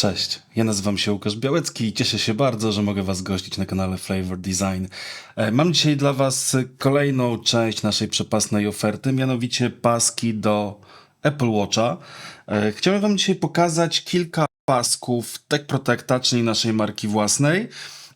Cześć, ja nazywam się Łukasz Białecki i cieszę się bardzo, że mogę Was gościć na kanale Flavor Design. E, Mam dzisiaj dla Was kolejną część naszej przepasnej oferty, mianowicie paski do Apple Watcha. E, Chciałem Wam dzisiaj pokazać kilka pasków Tech Protecta, czyli naszej marki własnej.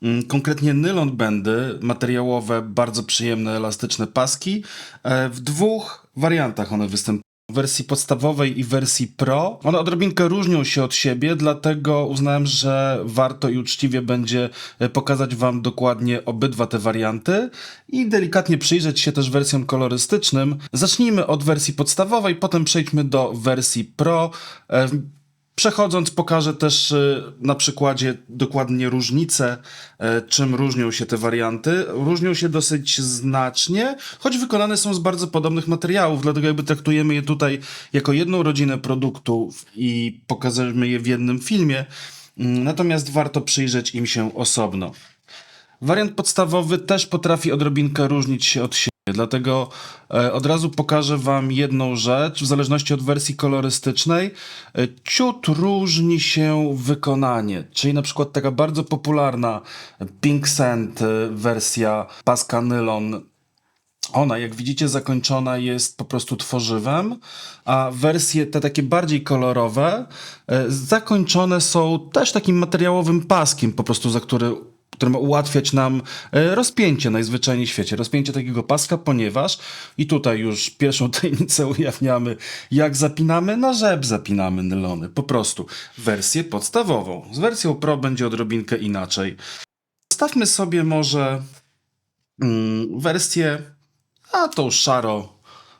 Mm, Konkretnie nylon bendy, materiałowe, bardzo przyjemne, elastyczne paski. E, W dwóch wariantach one występują wersji podstawowej i wersji Pro. One odrobinkę różnią się od siebie, dlatego uznałem, że warto i uczciwie będzie e, pokazać Wam dokładnie obydwa te warianty i delikatnie przyjrzeć się też wersjom kolorystycznym. Zacznijmy od wersji podstawowej, potem przejdźmy do wersji Pro. Przechodząc, pokażę też y, na przykładzie dokładnie różnice, e, czym różnią się te warianty. Różnią się dosyć znacznie, choć wykonane są z bardzo podobnych materiałów, dlatego jakby traktujemy je tutaj jako jedną rodzinę produktów i pokażemy je w jednym filmie. Mm, Natomiast warto przyjrzeć im się osobno. Wariant podstawowy też potrafi odrobinkę różnić się od siebie, dlatego e, od razu pokażę Wam jedną rzecz. W zależności od wersji kolorystycznej, e, ciut różni się wykonanie. Czyli na przykład taka bardzo popularna Pink Sand e, wersja paska nylon ona, jak widzicie, zakończona jest po prostu tworzywem, a wersje te takie bardziej kolorowe e, zakończone są też takim materiałowym paskiem, po prostu za który który ma ułatwiać nam e, rozpięcie najzwyczajniej w świecie. Rozpięcie takiego paska, ponieważ i tutaj już pierwszą tajemnicę ujawniamy, jak zapinamy, na rzep zapinamy nylony. Po prostu wersję podstawową. Z wersją Pro będzie odrobinkę inaczej. Zostawmy sobie może mm, wersję a tą szaro,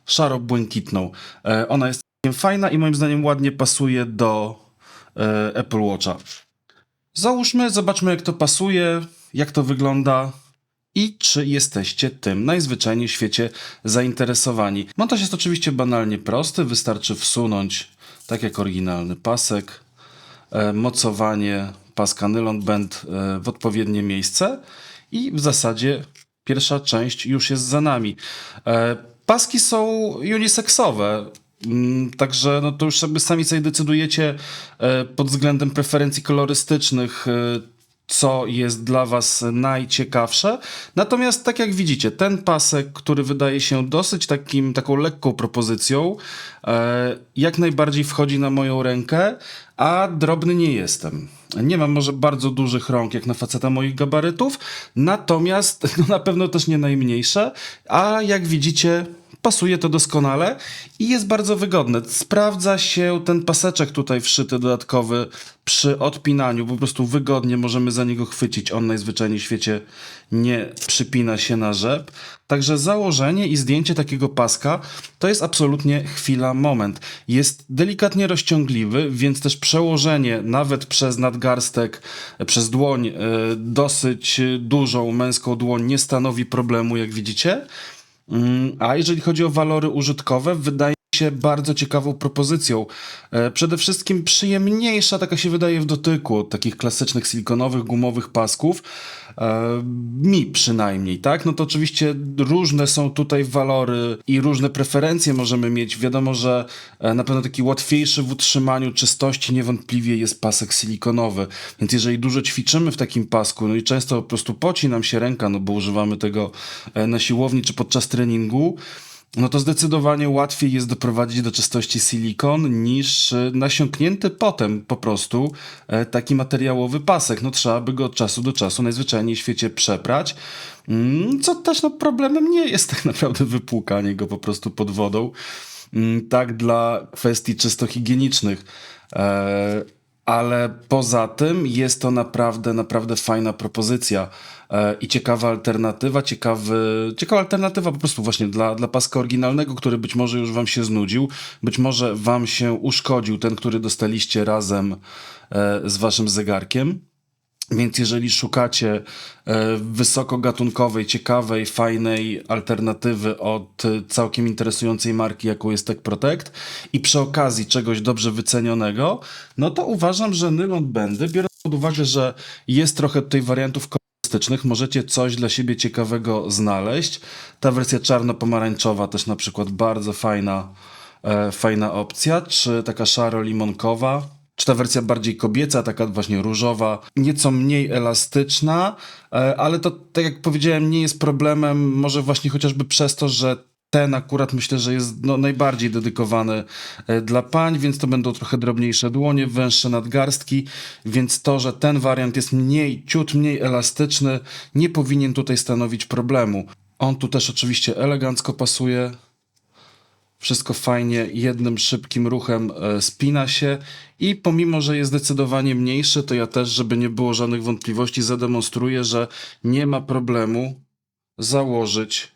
szaro-błękitną. E, ona jest fajna i moim zdaniem ładnie pasuje do e, Apple Watcha. Załóżmy, zobaczmy jak to pasuje, jak to wygląda i czy jesteście tym najzwyczajniej w świecie zainteresowani. Montaż jest oczywiście banalnie prosty, wystarczy wsunąć, tak jak oryginalny pasek, e, mocowanie paska nylon band e, w odpowiednie miejsce i w zasadzie pierwsza część już jest za nami. E, Paski są unisexowe, także no to już sobie sami sobie decydujecie e, pod względem preferencji kolorystycznych, e, co jest dla Was najciekawsze. Natomiast, tak jak widzicie, ten pasek, który wydaje się dosyć takim, taką lekką propozycją, e, jak najbardziej wchodzi na moją rękę, a drobny nie jestem. Nie mam może bardzo dużych rąk, jak na faceta moich gabarytów, natomiast no, na pewno też nie najmniejsze, a jak widzicie, pasuje to doskonale i jest bardzo wygodne. Sprawdza się ten paseczek tutaj wszyty dodatkowy przy odpinaniu. Po prostu wygodnie możemy za niego chwycić. On najzwyczajniej w świecie nie przypina się na rzep. Także założenie i zdjęcie takiego paska to jest absolutnie chwila, moment. Jest delikatnie rozciągliwy, więc też przełożenie nawet przez nadgarstek, przez dłoń, e, dosyć dużą męską dłoń nie stanowi problemu, jak widzicie. Mm, A jeżeli chodzi o walory użytkowe, wydaje się bardzo ciekawą propozycją. E, Przede wszystkim przyjemniejsza, taka się wydaje w dotyku, od takich klasycznych silikonowych, gumowych pasków. E, Mi przynajmniej, tak? No to oczywiście różne są tutaj walory i różne preferencje możemy mieć. Wiadomo, że e, na pewno taki łatwiejszy w utrzymaniu czystości niewątpliwie jest pasek silikonowy. Więc jeżeli dużo ćwiczymy w takim pasku, no i często po prostu poci nam się ręka, no bo używamy tego na siłowni czy podczas treningu, no to zdecydowanie łatwiej jest doprowadzić do czystości silikon niż e, nasiąknięty potem po prostu e, taki materiałowy pasek. No trzeba by go od czasu do czasu najzwyczajniej w świecie przeprać, Mm, co też no problemem nie jest tak naprawdę wypłukanie go po prostu pod wodą. Mm, Tak dla kwestii czysto higienicznych. Ale poza tym jest to naprawdę, naprawdę fajna propozycja e, i ciekawa alternatywa, ciekawy, ciekawa alternatywa po prostu właśnie dla, dla paska oryginalnego, który być może już wam się znudził, być może wam się uszkodził ten, który dostaliście razem e, z waszym zegarkiem. Więc jeżeli szukacie e, wysokogatunkowej, ciekawej, fajnej alternatywy od e, całkiem interesującej marki, jaką jest Tech Protect i przy okazji czegoś dobrze wycenionego, no to uważam, że nylon bendy, biorąc pod uwagę, że jest trochę tutaj wariantów kolorystycznych, możecie coś dla siebie ciekawego znaleźć. Ta wersja czarno-pomarańczowa też na przykład bardzo fajna, e, fajna opcja, czy taka szaro-limonkowa czy ta wersja bardziej kobieca, taka właśnie różowa, nieco mniej elastyczna, e, ale to, tak jak powiedziałem, nie jest problemem, może właśnie chociażby przez to, że ten akurat myślę, że jest no, najbardziej dedykowany e, dla pań, więc to będą trochę drobniejsze dłonie, węższe nadgarstki, więc to, że ten wariant jest mniej, ciut mniej elastyczny, nie powinien tutaj stanowić problemu. On tu też oczywiście elegancko pasuje, wszystko fajnie, jednym szybkim ruchem e, spina się i pomimo, że jest zdecydowanie mniejszy, to ja też, żeby nie było żadnych wątpliwości, zademonstruję, że nie ma problemu założyć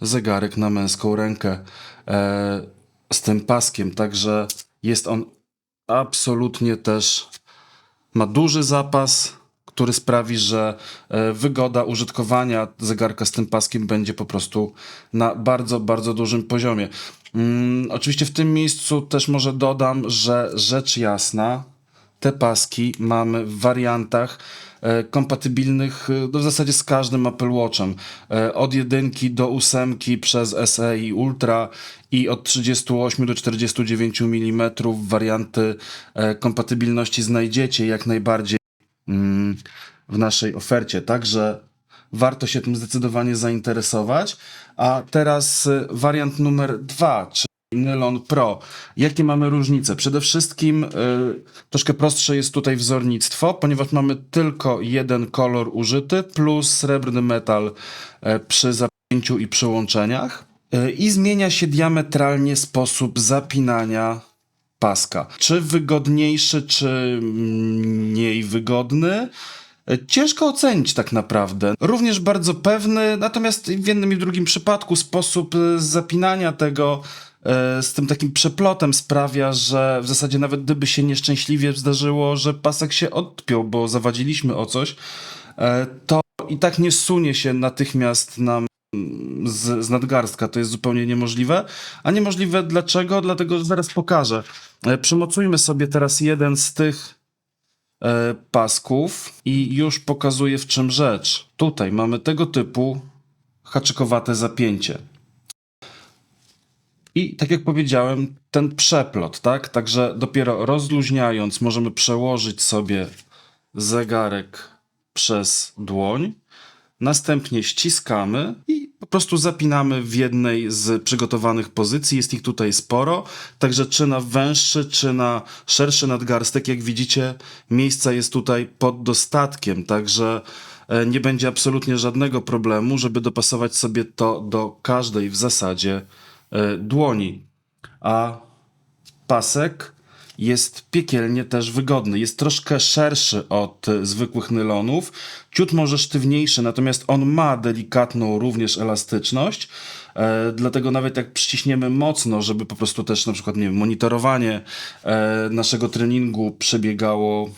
zegarek na męską rękę e, z tym paskiem, także jest on absolutnie też, ma duży zapas, który sprawi, że e, wygoda użytkowania zegarka z tym paskiem będzie po prostu na bardzo, bardzo dużym poziomie. Mm, oczywiście w tym miejscu też może dodam, że rzecz jasna, te paski mamy w wariantach e, kompatybilnych e, no w zasadzie z każdym Apple Watchem. Od jedynki do ósemki przez SE i Ultra i od 38 do 49 mm warianty kompatybilności znajdziecie jak najbardziej w naszej ofercie. Także warto się tym zdecydowanie zainteresować. A teraz y, wariant numer dwa, czyli Nylon Pro. Jakie mamy różnice? Przede wszystkim y, troszkę prostsze jest tutaj wzornictwo, ponieważ mamy tylko jeden kolor użyty plus srebrny metal y, przy zapięciu i przyłączeniach. Y, I zmienia się diametralnie sposób zapinania paska. Czy wygodniejszy, czy mniej wygodny? Ciężko ocenić tak naprawdę. Również bardzo pewny, natomiast w jednym i drugim przypadku sposób e, zapinania tego e, z tym takim przeplotem sprawia, że w zasadzie nawet gdyby się nieszczęśliwie zdarzyło, że pasek się odpiął, bo zawadziliśmy o coś, e, to i tak nie sunie się natychmiast nam z, z nadgarstka. To jest zupełnie niemożliwe. A niemożliwe dlaczego? Dlatego, że zaraz pokażę. E, Przymocujmy sobie teraz jeden z tych e, pasków i już pokazuję w czym rzecz. Tutaj mamy tego typu haczykowate zapięcie. I tak jak powiedziałem, ten przeplot, tak? Także dopiero rozluźniając możemy przełożyć sobie zegarek przez dłoń. Następnie ściskamy i prostu zapinamy w jednej z przygotowanych pozycji. Jest ich tutaj sporo, także czy na węższy, czy na szerszy nadgarstek, jak widzicie, miejsca jest tutaj pod dostatkiem, także e, nie będzie absolutnie żadnego problemu, żeby dopasować sobie to do każdej w zasadzie e, dłoni. A pasek jest piekielnie też wygodny. Jest troszkę szerszy od e, zwykłych nylonów, ciut może sztywniejszy, natomiast on ma delikatną również elastyczność. E, dlatego nawet jak przyciśniemy mocno, żeby po prostu też na przykład nie wiem, monitorowanie e, naszego treningu przebiegało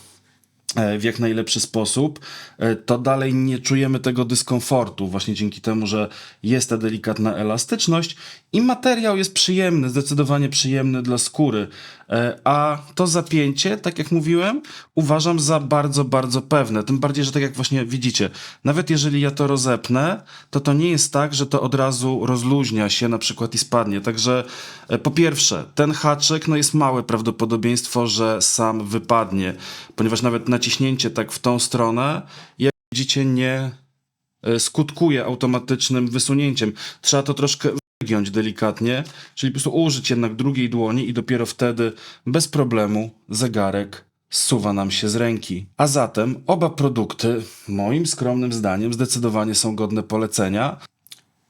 w jak najlepszy sposób, e, to dalej nie czujemy tego dyskomfortu, właśnie dzięki temu, że jest ta delikatna elastyczność i materiał jest przyjemny, zdecydowanie przyjemny dla skóry. E, A to zapięcie, tak jak mówiłem, uważam za bardzo, bardzo pewne. Tym bardziej, że tak jak właśnie widzicie, nawet jeżeli ja to rozepnę, to to nie jest tak, że to od razu rozluźnia się na przykład i spadnie. Także e, po pierwsze, ten haczyk, no jest małe prawdopodobieństwo, że sam wypadnie, ponieważ nawet naciśnięcie tak w tą stronę, jak widzicie, nie e, skutkuje automatycznym wysunięciem. Trzeba to troszkę wygiąć delikatnie, czyli po prostu użyć jednak drugiej dłoni i dopiero wtedy bez problemu zegarek zsuwa nam się z ręki. A zatem oba produkty, moim skromnym zdaniem, zdecydowanie są godne polecenia.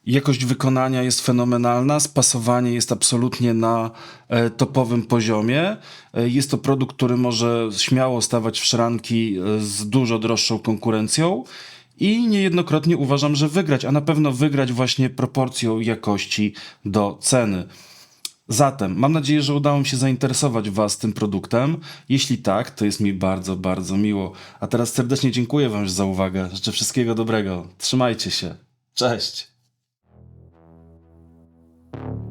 Jakość wykonania jest fenomenalna, spasowanie jest absolutnie na e, topowym poziomie. E, jest to produkt, który może śmiało stawać w szranki e, z dużo droższą konkurencją i niejednokrotnie uważam, że wygrać, a na pewno wygrać właśnie proporcją jakości do ceny. Zatem mam nadzieję, że udało mi się zainteresować Was tym produktem. Jeśli tak, to jest mi bardzo, bardzo miło. A teraz serdecznie dziękuję Wam za uwagę. Życzę wszystkiego dobrego. Trzymajcie się. Cześć. thank you